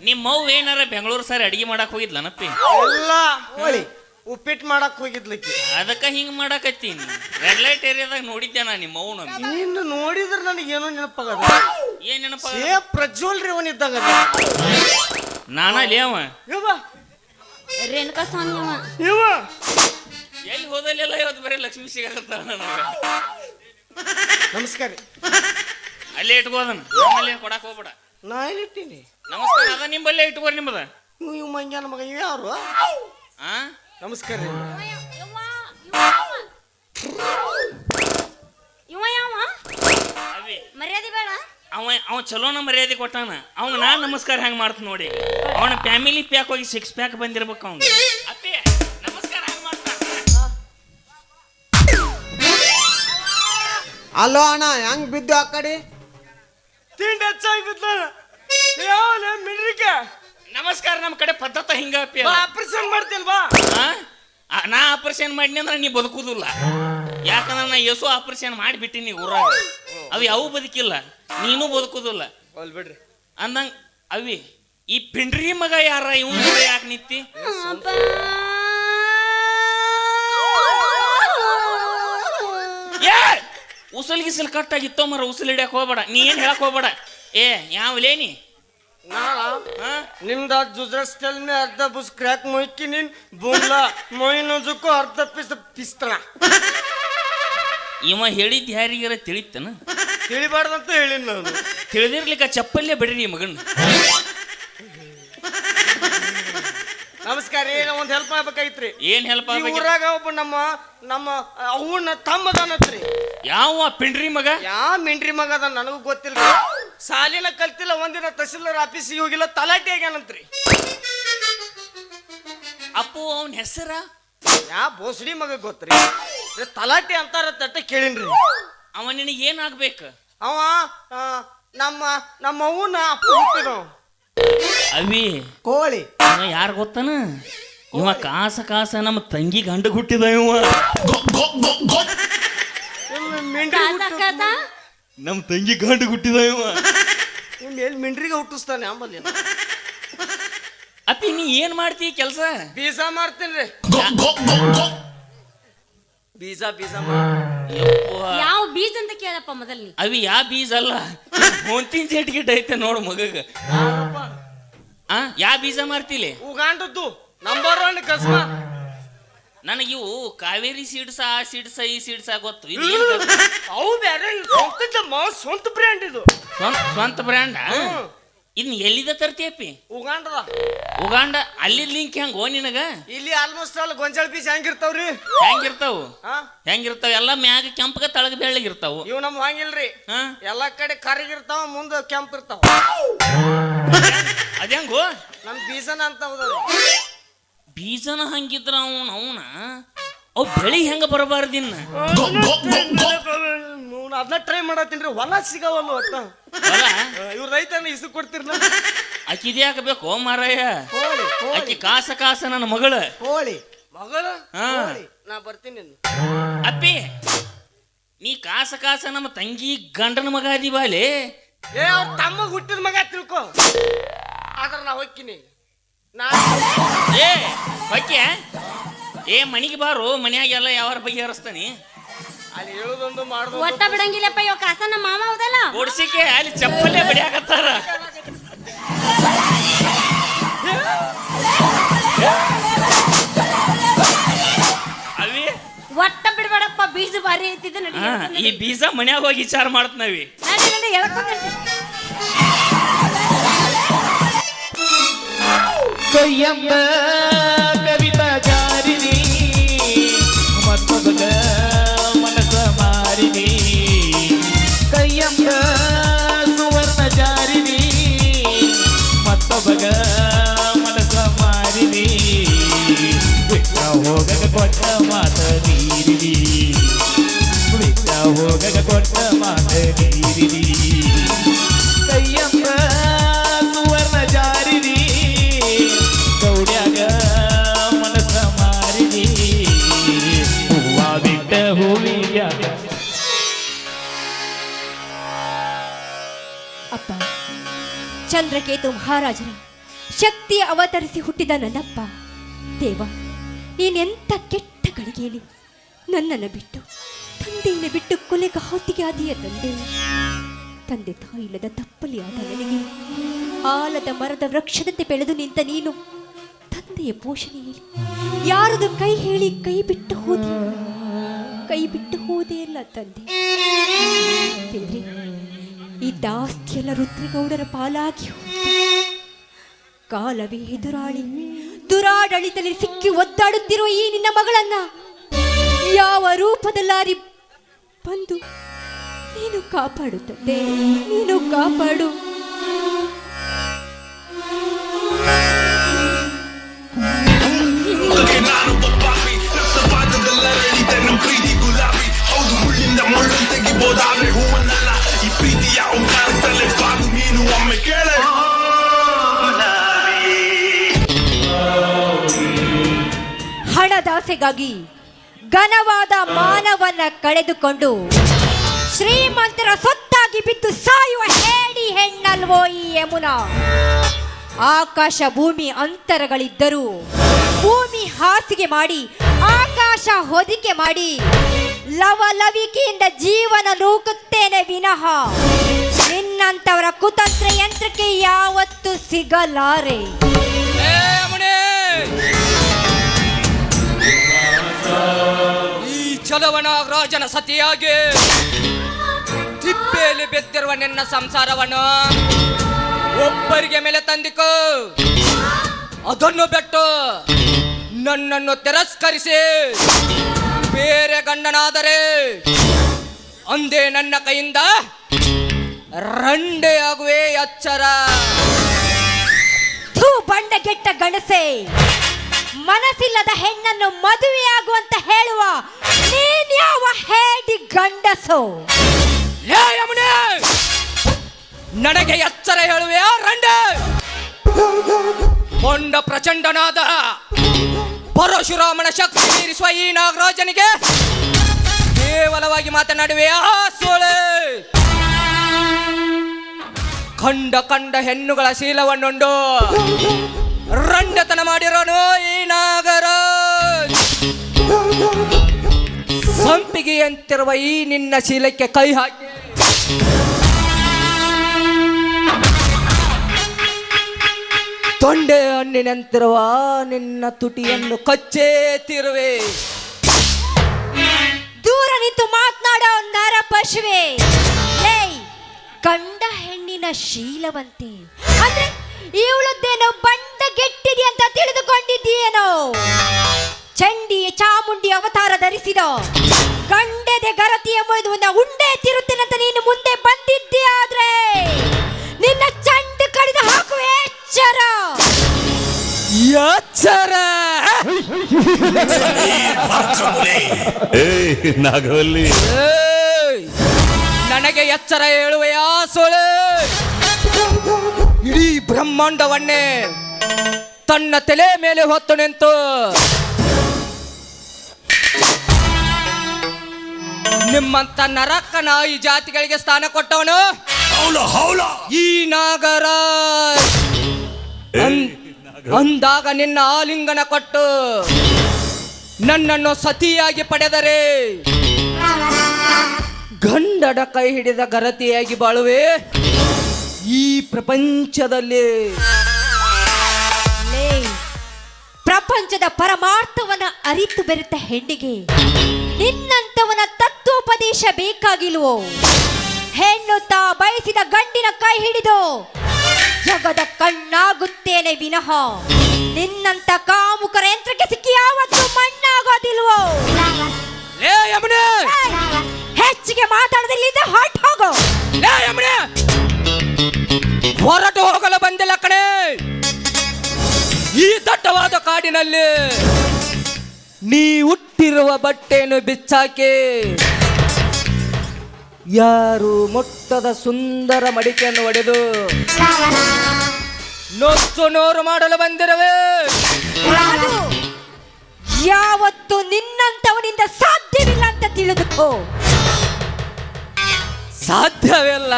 ನಿಮ್ಮ ಅವ್ವ ಏನಾರ ಬೆಂಗಳೂರು ಸರ್ ಅಡಿಗೆ ಮಾಡಕ್ ಹೋಗಿದ್ಲನಪ್ಪಿ? ಎಲ್ಲ ಹೋಳಿ. ಉಪ್ಪಿಟ್ಟು ಮಾಡಕ್ ಹೋಗಿದ್ಲಿಕ್ಕೆ. ಅದಕ್ಕ ಹಿಂಗ್ ಮಾಡಕತ್ತೀನಿ. ರೆಡ್ ಲೈಟ್ ಏರಿಯಾದಾಗ ನೋಡಿದ್ದೆ ನಾ ನಿಮ್ಮ ಅವ್ನ ನೀನು ನೋಡಿದ್ರೆ ನನಗೆ ಏನೋ ನೆನಪಾಗದ. ಏನ್ ನೆನಪ ಏ ಪ್ರಜ್ವಲ್ ರೀ ಅವನಿದ್ದಾಗ ನಾನ ಲೇವ ಇವ. ರೇಣುಕಾ ಸ್ವಾಮಿ ಅವ. ಇವ. ಎಲ್ಲಿ ಹೋದಲ್ಲೆಲ್ಲ ಇವತ್ತು ಬರೀ ಲಕ್ಷ್ಮಿ ಸಿಗತ್ತ ನನಗ? ನಮಸ್ಕಾರ ಅಲ್ಲಿ ಇಟ್ಕೋದನ್ ನಮ್ಮಲ್ಲಿ ಕೊಡಕ್ ಹೋಗ್ಬೇಡ. ನಾ ಎಲ್ಲಿಟ್ಟೀನಿ? ನಮಸ್ಕಾರ ಅದ ನಿಂಬಲ್ಲೇ ಇಟ್ಕೋರಿ ನಿಮ್ಮದ ಇವ್ ಇವ್ ಮಂಗ್ಯಾನ ಮಗ ಇವ ಯಾರು? ಆ? ನಮಸ್ಕಾರ ರೀ. ಇವ ಯಾವ ಅವಿ. ಮರ್ಯಾದೆ ಬೇಡ. ಅವ ಅವ ಚಲೋನ ಮರ್ಯಾದೆ ಕೊಟ್ಟಾನ. ಅವಂಗ ನಾ ನಮಸ್ಕಾರ ಹೆಂಗ್ ಮಾಡ್ತ ನೋಡಿ. ಅವನ ಫ್ಯಾಮಿಲಿ ಪ್ಯಾಕ್ ಹೋಗಿ ಸಿಕ್ಸ್ ಪ್ಯಾಕ್ ಬಂದಿರ್ಬೇಕು ಅವ್ನು ಅಪ್ಪಿ ನಮಸ್ಕಾರ ಹೆಂಗ್ ಮಾಡ್ತಾನ? ಅಲ್ಲೋ ಅಣ್ಣ ಹೆಂಗ್ ಬಿದ್ದು ಆ ಕಡೆ? ತಿಂಡಿ ಹೆಚ್ಚಾಗಿ ಬಿದ್ದಾನ ಮಿಡ್ರಿಕೆ. ನಮಸ್ಕಾರ ನಮ್ಮ ಕಡೆ ಪದ್ಧತಿ ಹಿಂಗ ಆಪರೇಷನ್? ಆ, ನಾ ಆಪರೇಷನ್ ಮಾಡಿನಿ ಅಂದ್ರೆ ನೀ ಬದುಕುದಿಲ್ಲ. ಯಾಕಂದ್ರೆ ನಾ ಯಸು ಆಪರೇಷನ್ ಮಾಡಿಬಿಟ್ಟಿನಿ ಊರಾಗ. ಅವು ಯಾವ ಬದುಕಿಲ್ಲ. ನೀನು ಬದುಕುದಿಲ್ಲ. ಹೋಲ್ ಬಿಡ್ರಿ. ಅಂದಂಗ ಅವಿ ಈ ಪಿಂಡ್ರಿ ಮಗ ಯಾರ? ಇವನ್ ಯಾಕೆ ನಿತ್ತಿ ಏ! ಉಸಲ್ ಗಿಸಲ್ ಕಟ್ಟಾಗಿತ್ತೋ ಮರ ಉಸಲ್ ಹಿಡಿಯಕ್ ಹೋಗ್ಬೇಡ. ನೀ ಏನ್ ಹೇಳಕ್ ಹೋಗ್ಬೇಡ. ಏ ಯಾವ ಲೇನಿ? ನಾಳ? ಹಾ? ನಿಮ್ದ ಜುಜ್ರಸ್ಟಲ್ ಮೇ ಅರ್ಧ ಬುಸ್ ಕ್ರ್ಯಾಕ್ ಮೊಯ್ಕಿ ನಿನ್ ಬುಂಗ್ಲ ಮೊಯ್ನು ಜುಕ್ಕು ಅರ್ಧ ಪಿಸ್ ಪಿಸ್ತಣ ಇವ ಹೇಳಿದ್ ಯಾರಿಗಾರ ತಿಳಿತನ ತಿಳಿಬಾರ್ದಂತ ಹೇಳಿನ ನಾನು. ತಿಳಿದಿರ್ಲಿಕ್ಕ ಚಪ್ಪಲ್ಲೇ ಬಿಡ್ರಿ ಮಗನ್. ನಮಸ್ಕಾರ ಏನು ಒಂದ್ ಹೆಲ್ಪ್ ಆಗ್ಬೇಕಾಗಿತ್ರಿ? ಏನ್ ಹೆಲ್ಪ್ ಈ ಆಗ್ಬೇಕು ಊರಾಗ ಒಬ್ಬ ನಮ್ಮ ನಮ್ಮ ಅವನ ತಮ್ಮದನತ್ರಿ. ಯಾವ ಪಿಂಡ್ರಿ ಮಗ? ಯಾ ಮಿಂಡ್ರಿ ಮಗ ಅದ ನನಗೂ ಗೊತ್ತಿಲ್ಲ ಸಾಲಿನ ಕಲ್ತಿಲ್ಲ ಒಂದಿನ ತಹಸೀಲ್ದಾರ್ ಆಫೀಸಿಗೆ ಹೋಗಿಲ್ಲ ತಲಾಟೆ ಆಗ್ಯಾನಂತ್ರಿ ಅಪ್ಪು ಅವನ ಹೆಸರ? ಯಾ ಬೋಸಡಿ ಮಗ ಗೊತ್ತ್ರಿ. ಏ, ತಲಾಟಿ ಅಂತಾರ ತಟ್ಟ ಕೇಳಿನ್ರಿ. ಅವ ನಿನಗೆ ಏನಾಗ್ಬೇಕು ಅವ ಆ, ನಮ್ಮ ನಮ್ಮ ಅವನ ಅಪ್ಪ ಅವಿ ಕೋಳಿ. ಅವ ಯಾರು ಗೊತ್ತನ? ಇವ ಕಾಸ ಕಾಸ ನಮ್ಮ ತಂಗಿ ಗಂಡ ಹುಟ್ಟಿದ ಇವ. ಕಾಸ? ನಮ್ಮ ತಂಗಿ ಗಂಡು ಹುಟ್ಟಿದ ಇವ. ಇವ್ನು ಎಲ್ಲಿ ಮಿಂಡ್ರಿಗೆ ಹುಟ್ಟಿಸ್ತಾನೆ ಆಮಲ್ಲಿ ಅಪ್ಪಿ ನೀ ಏನ್ ಮಾಡ್ತಿ ಕೆಲಸ? ಬೀಜ ಮಾಡ್ತೀನಿ ಬೀಜ ಬೀಜ ಯಾವ ಬೀಜ ಅಂತ ಕೇಳಪ್ಪ ಮೊದಲ್ ನೀ. ಅವಿ ಯಾ ಬೀಜ ಅಲ್ಲ? ಹೊಂತಿನ ಜೆಟ್ ಗಿಟ್ ಐತೆ ನೋಡು ಮಗಗ. ಆ ಯಾ ಬೀಜ ಮಾರ್ತಿಲಿ? ಉಗಾಂಡದ್ದು ನಂಬರ್ ಒನ್ ಕಸ್ಮ ನನಗೆ ಇವು ಕಾವೇರಿ ಸೀಡ್ಸ ಆ ಸೀಡ್ಸ ಈ ಸೀಡ್ಸ ಗೊತ್ತು. ಇದು ಏನ್ ಗೊತ್ತು? ಅವು ಬೇರೆ ಇವು ಸ್ವಂತದ್ದಮ್ಮ, ಸ್ವಂತ ಬ್ರ್ಯಾಂಡ್ ಇದು. ಸ್ವಂತ ಸ್ವಂತ ಬ್ರ್ಯಾಂಡ್ ಎಲ್ಲಿದ ತರ್ತಿಯಪ್ಪಿ ಉಗಾಂಡದ. ಉಗಾಂಡ ಅಲ್ಲಿ ಲಿಂಕ್ ಹೆಂಗೋ ನಿನಗ? ಇಲ್ಲಿ ಆಲ್ಮೋಸ್ಟ್ ಆಲ್ ಗೊಂಜಾಳ ಬೀಜ ಹೆಂಗಿರ್ತಾವ್ರಿ ಹೆಂಗಿರ್ತಾವು? ಹಾ. ಹೆಂಗಿರ್ತಾವ? ಎಲ್ಲ ಮ್ಯಾಗ ಕೆಂಪಗ ತಳಗ ಬೆಳ್ಳಗಿರ್ತಾವು ಇವ್ ನಮ್ ಹಂಗಿಲ್ರಿ. ಹಾ. ಎಲ್ಲಾ ಕಡೆ ಕರಿಗಿರ್ತಾವ ಮುಂದ ಕೆಂಪ್ ಇರ್ತಾವ. ಅದ್ಯಾಂಗೋ ನಮ್ ಬೀಜನ ಅಂತ ಹೌದ್ರಿ ಬೀಜನ ಹಂಗಿದ್ರ ಅವನ ಅವನ ಅವ್ ಬೆಳಿ ಹೆಂಗ ಬರಬಾರ್ದಿನ್ನ ಅದನ್ನ ಟ್ರೈ ಮಾಡತ್ತೀನ್ರಿ ಹೊಲ ಸಿಗವಲ್ಲ ಒಟ್ಟ ಇವ್ರ ರೈತನ ಇಸು ಕೊಡ್ತಿರ್ಲ? ಆಕಿದೇ ಹಾಕಬೇಕು ಮಾರಾಯ. ಅಕ್ಕಿ ಆಕಿ ಕಾಸ ಕಾಸ ನನ್ನ ಮಗಳ. ಕೋಳಿ ಮಗಳ? ಹಾ. ನಾ ಬರ್ತೀನಿ ಅಪ್ಪಿ ನೀ ಕಾಸ ಕಾಸ ನಮ್ಮ ತಂಗಿ ಗಂಡನ ಮಗ ಅದಿ ಬಾಲೆ? ಏ ಅವ್ರ ತಮ್ಮ ಹುಟ್ಟಿದ ಮಗ ತಿಳ್ಕೊ. ಆದ್ರ ನಾ ಹೋಗ್ತೀನಿ. ಏ ಹೊಕ್ಕೆ ಏ ಮನಿಗೆ ಬಾರು ಮನ್ಯಾಗೆಲ್ಲ ಯಾವ ಬಗೆಹರಿಸ್ತಾನಿ ಅಲ್ಲಿ ಹೇಳುದೊಂದು ಮಾಡೋದು ಒಟ್ಟ ಬಿಡಂಗಿಲ್ಲಪ್ಪ ಇವ ಕಾಸ ನಮ್ಮ ಮಾವ ಹೌದಲ್ಲ? ಓಡಿಸಿಕೆ ಅಲ್ಲಿ ಚಪ್ಪಲ್ಲೇ ಬಡಿಯಾಕತ್ತಾರ ಅವಿ? ಒಟ್ಟ ಬಿಡ್ಬೇಡಪ್ಪ ಬೀಜ ಬಾರಿ ಐತಿದ್ದ ನಡಿ ಈ ಬೀಜ ಮನ್ಯಾಗ ಹೋಗಿ ವಿಚಾರ ಮಾಡ್ತ ನಾವಿ ಹೇಳ್ಕೊಂಡ್ ಕೊಯ್ಯಮ್ಮ ಕವಿತಾ ಜಾರಿನಿ. ಮತ್ತೊಬ್ಬಗ ಮನಸ ಮಾರಿನಿ. ಕೈಯಂಬ ಸುವರ್ಣ ಜಾರಿನಿ. ಮತ್ತೊಬ್ಬಗ ಮನಸ ಮಾರಿನಿ. ಬಿಟ್ಟ ಹೋಗಗ ಕೊಟ್ಟ ಮಾತ ನೀರಿನಿ ಬಿಟ್ಟ ಹೋಗಗ ಕೊಟ್ಟ ಮಾತ ನೀರಿನಿ ಚಂದ್ರಕೇತು ಮಹಾರಾಜರೇ ಶಕ್ತಿ ಅವತರಿಸಿ ಹುಟ್ಟಿದ ನನ್ನಪ್ಪ. ದೇವ ನೀನೆಂಥ ಕೆಟ್ಟ ಗಳಿಗೆಯಲ್ಲಿ ನನ್ನನ್ನು ಬಿಟ್ಟು, ತಂದೆಯನ್ನು ಬಿಟ್ಟು ಕೊಲೆಗ ಹೊತ್ತಿಗೆ ಆದಿಯ ತಂದೆ. ತಂದೆ ತಾಯಿಲ್ಲದ ತಪ್ಪಲಿ ಆದ ನನಗೆ, ಆಲದ ಮರದ ವೃಕ್ಷದಂತೆ ಬೆಳೆದು ನಿಂತ ನೀನು ತಂದೆಯ ಪೋಷಣೆಯಲ್ಲಿ ಯಾರದು ಕೈ ಹೇಳಿ ಕೈ ಬಿಟ್ಟು ಹೋದೆ? ಕೈ ಬಿಟ್ಟು ಹೋದೆ ಇಲ್ಲ ತಂದೆ ಈ ದಾಸ್ತಿಯೆಲ್ಲ ರುದ್ರಗೌಡರ ಪಾಲಾಗಿ. ಕಾಲವೇ ಎದುರಾಳಿ ದುರಾಡಳಿತಲ್ಲಿ ಸಿಕ್ಕಿ ಒದ್ದಾಡುತ್ತಿರುವ ಈ ನಿನ್ನ ಮಗಳನ್ನ ಯಾವ ರೂಪದಲ್ಲಾರಿ ಬಂದು ನೀನು ಕಾಪಾಡುತ್ತದೆ, ನೀನು ಕಾಪಾಡು ಹಣದಾಸೆಗಾಗಿ ಘನವಾದ ಮಾನವನ್ನ ಕಳೆದುಕೊಂಡು ಶ್ರೀಮಂತರ ಸೊತ್ತಾಗಿ ಬಿದ್ದು ಸಾಯುವ ಹೇಡಿ ಹೆಣ್ಣಲ್ವೋ ಈ ಯಮುನಾ. ಆಕಾಶ ಭೂಮಿ ಅಂತರಗಳಿದ್ದರೂ ಭೂಮಿ ಹಾಸಿಗೆ ಮಾಡಿ, ಆಕಾಶ ಹೊದಿಕೆ ಮಾಡಿ ಲವಲವಿಕೆಯಿಂದ ಜೀವನ ನೂಕುತ್ತೇನೆ ವಿನಃ. ನಿನ್ನಂತವರ ಕುತಂತ್ರ ಯಂತ್ರಕ್ಕೆ ಯಾವತ್ತು ಸಿಗಲಾರೆ. ಈ ಚಲವನ ರಾಜನ ಸತಿಯಾಗಿ ತಿಪ್ಪೆಯಲ್ಲಿ ಬೆದ್ದಿರುವ ನಿನ್ನ ಸಂಸಾರವನ್ನು ಒಬ್ಬರಿಗೆ ಮೇಲೆ ತಂದಿಕೋ. ಅದನ್ನು ಬಿಟ್ಟು ನನ್ನನ್ನು ತಿರಸ್ಕರಿಸಿ ಬೇರೆ ಗಂಡನಾದರೆ ಅಂದೇ ನನ್ನ ಕೈಯಿಂದ ರಂಡೆ ಆಗುವೆ ಎಚ್ಚರ ಬಂಡೆ ಗೆಟ್ಟ ಗಣಸೆ. ಮನಸ್ಸಿಲ್ಲದ ಹೆಣ್ಣನ್ನು ಮದುವೆಯಾಗುವಂತ ಹೇಳುವ ನೀನ್ಯಾವ ಹೇಡಿ ಗಂಡಸು? ಲೇ ನನಗೆ ಎಚ್ಚರ ಹೇಳುವೆ ರಂಡ! ಪ್ರಚಂಡನಾದ ಪರಶುರಾಮನ ಶಕ್ತಿ ಮೀರಿಸುವ ಈ ನಾಗರಾಜನಿಗೆ ಕೇವಲವಾಗಿ ಮಾತನಾಡುವೆ ಆ ಸೋಳೆ? ಕಂಡ ಕಂಡ ಹೆಣ್ಣುಗಳ ಶೀಲವನ್ನುಂಡು. ರಂಡತನ ಮಾಡಿರೋನು ಈ ನಾಗರಾಜ್. ಸಂಪಿಗೆಯಂತಿರುವ ಈ ನಿನ್ನ ಶೀಲಕ್ಕೆ ಕೈ ಹಾಕಿ. ತೊಂಡೆ ಹಣ್ಣಿನಂತಿರುವ ನಿನ್ನ ತುಟಿಯನ್ನು ಕಚ್ಚೇ ತಿರುವೆ. ದೂರ ನಿಂತು ಮಾತನಾಡೋ ನರ ಪಶುವೆ. ಗಂಡ ಹೆಣ್ಣಿನ ಶೀಲವಂತೆ. ಅಂದ್ರೆ ಇವಳದ್ದೇನೋ ಬಂಡ ಗೆಟ್ಟಿದೆ ಅಂತ ತಿಳಿದುಕೊಂಡಿದ್ದೀಯೇನೋ? ಚಂಡಿ ಚಾಮುಂಡಿ ಅವತಾರ ಧರಿಸಿದ ಕಂಡೆದೆ ಗರತಿಯ ಎಂಬುದನ್ನ ಉಂಡೆ ತಿರುತ್ತೇನಂತ ನೀನು ಮುಂದೆ ಬಂದಿದ್ದೀಯ ಆದ್ರೆ ನಿನ್ನ ಚಂಡು ಕಡಿದು ಹಾಕುವ ಎಚ್ಚರ. ಎಚ್ಚರ. ನಾಗವಲ್ಲಿ! ನನಗೆ ಎಚ್ಚರ ಹೇಳುವೆಯಾ ಸೋಳೆ? ಇಡೀ ಬ್ರಹ್ಮಾಂಡವನ್ನೇ ತನ್ನ ತಲೆ ಮೇಲೆ ಹೊತ್ತು ನಿಂತು. ನಿಮ್ಮಂತ ನರಕ ನಾಯಿ ಜಾತಿಗಳಿಗೆ ಸ್ಥಾನ ಕೊಟ್ಟವನು ಈ ನಾಗರ ಅಂದಾಗ ನಿನ್ನ ಆಲಿಂಗನ ಕೊಟ್ಟು ನನ್ನನ್ನು ಸತಿಯಾಗಿ ಪಡೆದರೆ ಗಂಡಡ ಕೈ ಹಿಡಿದ ಗರತಿಯಾಗಿ ಬಾಳುವೆ ಈ ಪ್ರಪಂಚದಲ್ಲಿ. ಪ್ರಪಂಚದ ಪರಮಾರ್ಥವನ್ನ ಅರಿತು ಬೆರೆತ ಹೆಣ್ಣಿಗೆ ನಿನ್ನಂತವನ ತತ್ವೋಪದೇಶ ಬೇಕಾಗಿಲ್ವೋ? ಹೆಣ್ಣು ತಾ ಬಯಸಿದ ಗಂಡಿನ ಕೈ ಹಿಡಿದು ಜಗದ ಕಣ್ಣಾಗುತ್ತೇನೆ ವಿನಃ. ನಿನ್ನಂತ ಕಾಮುಕರ ಯಂತ್ರಕ್ಕೆ ಸಿಕ್ಕಿ ಯಾವತ್ತೂ ಮಣ್ಣಾಗೋದಿಲ್ವೋ? ಲೇ ಯಮುನೆ! ಏಯ್, ಹೆಚ್ಚಿಗೆ ಮಾತಾಡದಿಲ್ಲಿಂದ ಹೊರಟು ಹೋಗೋ. ಲೇ ಯಮುನೆ! ಹೊರಟು ಹೋಗಲು ಕಾಡಿನಲ್ಲಿ ನೀ ಹುಟ್ಟಿರುವ ಬಟ್ಟೆಯನ್ನು ಬಿಚ್ಚಾಕೆ. ಯಾರು ಮೊಟ್ಟದ ಸುಂದರ ಮಡಿಕೆಯನ್ನು ಒಡೆದು. ನೊಚ್ಚು ನೋರು ಮಾಡಲು ಬಂದಿರುವೆ. ಯಾವತ್ತು ನಿನ್ನಂತವನಿಂದ ಸಾಧ್ಯವಿಲ್ಲ ಅಂತ ತಿಳಿದುಕೋ. ಸಾಧ್ಯವಿಲ್ಲ.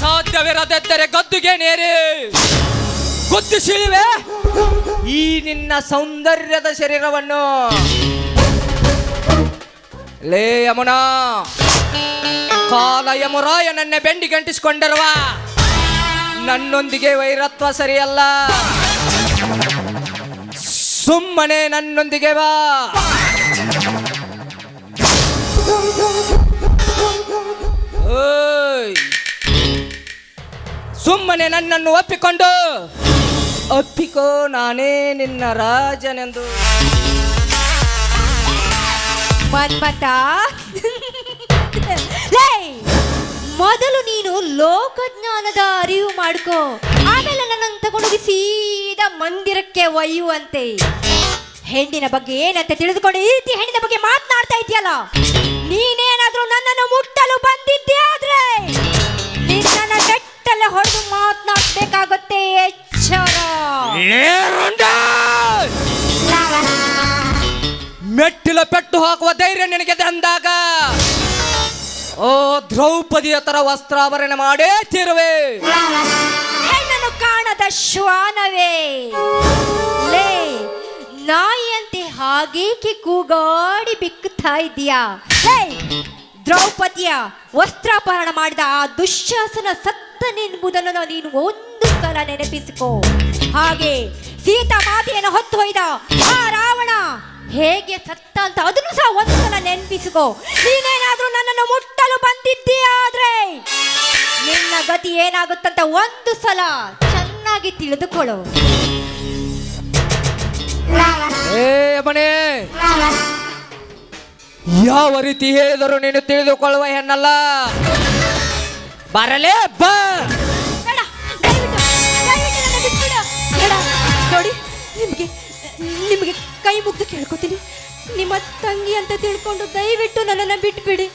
ಸಾಧ್ಯವಿರದಿದ್ದರೆ ಗದ್ದುಗೆ ನೇರಿ ಸೀಳಿವೆ ಈ ನಿನ್ನ ಸೌಂದರ್ಯದ ಶರೀರವನ್ನು. ಲೇ ಯಮುನಾ, ಕಾಲ ಯಮುರಾಯ ನನ್ನ ಬೆಂಡಿ ಗಂಟಿಸಿಕೊಂಡಿರುವ ನನ್ನೊಂದಿಗೆ ವೈರತ್ವ ಸರಿಯಲ್ಲ. ಸುಮ್ಮನೆ ನನ್ನೊಂದಿಗೆ ಬಾ. ಸುಮ್ಮನೆ ನನ್ನನ್ನು ಒಪ್ಪಿಕೊಂಡು ಒಪ್ಪಿಕೋ ನಾನೇ ನಿನ್ನ ರಾಜನೆಂದು. ಮೊದಲು ನೀನು ಲೋಕಜ್ಞಾನದ ಅರಿವು ಮಾಡ್ಕೋ. ಆಮೇಲೆ ನನ್ನನ್ನು ತಗೊಂಡು ಸೀದಾ ಮಂದಿರಕ್ಕೆ ಒಯ್ಯುವಂತೆ. ಹೆಣ್ಣಿನ ಬಗ್ಗೆ ಏನಂತ ತಿಳಿದುಕೊಂಡು ಈ ರೀತಿ ಹೆಣ್ಣಿನ ಬಗ್ಗೆ ಮಾತನಾಡ್ತಾ ಇದೆಯಲ್ಲ ನೀನೇನಾದ್ರೂ ನನ್ನನ್ನು ಮುಟ್ಟಲು ಬಂದಿದ್ದೆ ಆದ್ರೆ ನಿನ್ನನ್ನ ಕೆಟ್ಟಲ್ಲೇ ಹೊಡೆದು ಮಾತನಾಡ್ಬೇಕಾಗುತ್ತೆ? ಮೆಟ್ಟಿಲ ಪೆಟ್ಟು ಹಾಕುವ ಧೈರ್ಯ ನಿನಗೆ ಅಂದಾಗ ಓ ದ್ರೌಪದಿಯ ತರ ವಸ್ತ್ರಾಭರಣ ಮಾಡೇ ತಿರುವೆ. ಹೆಣ್ಣನ್ನು ಕಾಣದ ಶ್ವಾನವೇ. ಲೇ ನಾಯಿಯಂತೆ ಹಾಗೇಕೆ ಕೂಗಾಡಿ ಬಿಕ್ಕುತ್ತಾ ಇದೆಯಾ ದ್ರೌಪದಿಯ ವಸ್ತ್ರಾಪಹರಣ ಮಾಡಿದ ಆ ದುಶ್ಯಾಸನ ಸತ್ತನೆಂಬುದನ್ನು ನೀನು ಒಂದು ಸಲ ನೆನಪಿಸಿಕೋ. ಹಾಗೆ ಸೀತಾ ಮಾತೆಯನ್ನು ಹೊತ್ತು ಒಯ್ದ ಆ ರಾವಣ ಹೇಗೆ ಸತ್ತ ಅಂತ ಅದನ್ನು ಸಹ ಒಂದು ಸಲ ನೆನಪಿಸಿಕೋ. ನೀನೇನಾದ್ರೂ ನನ್ನನ್ನು ಮುಟ್ಟಲು ಬಂದಿದ್ದೀಯಾದ್ರೆ ನಿನ್ನ ಗತಿ ಏನಾಗುತ್ತಂತ ಒಂದು ಸಲ ಚೆನ್ನಾಗಿ ತಿಳಿದುಕೊಳ್ಳೋ. ಏ ಯಾವ ರೀತಿ ಹೇಳಿದರೂ ನೀನು ತಿಳಿದುಕೊಳ್ಳುವ ಹೆಣ್ಣಲ್ಲ? ಬರಲೇ ಬಾ! ಬೇಡ, ದಯವಿಟ್ಟು, ದಯವಿಟ್ಟು ನನ್ನ ಬಿಟ್ಬಿಡು. ಬೇಡ, ನೋಡಿ ನಿಮಗೆ ನಿಮಗೆ ಕೈ ಮುಗ್ದು ಕೇಳ್ಕೊತೀನಿ. ನಿಮ್ಮ ತಂಗಿ ಅಂತ ತಿಳ್ಕೊಂಡು ದಯವಿಟ್ಟು ನನ್ನನ್ನು ಬಿಟ್ಬಿಡಿ.